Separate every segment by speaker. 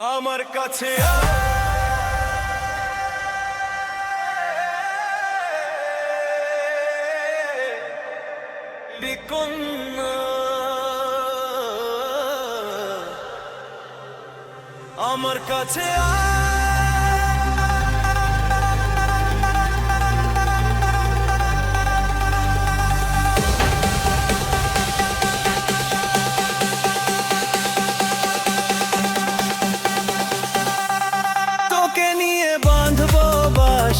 Speaker 1: আমার কাছে আমার কাছে আ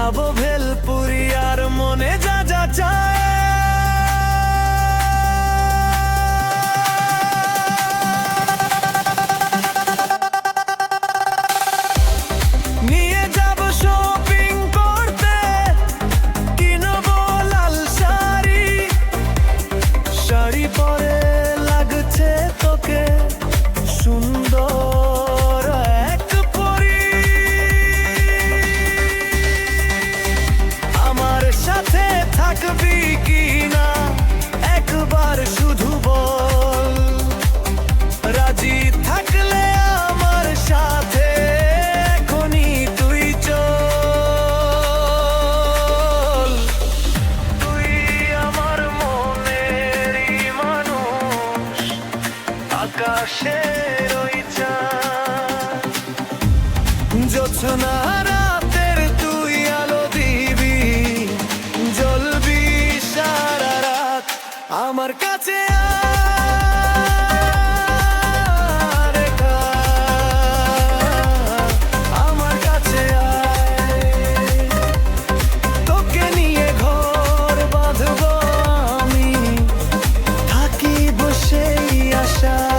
Speaker 1: খাব ভে আকাশের ওই চাঁদ। জোছনা রাতের তুই আলো দিবি জ্বলবি সারা রাত আমার কাছে shine.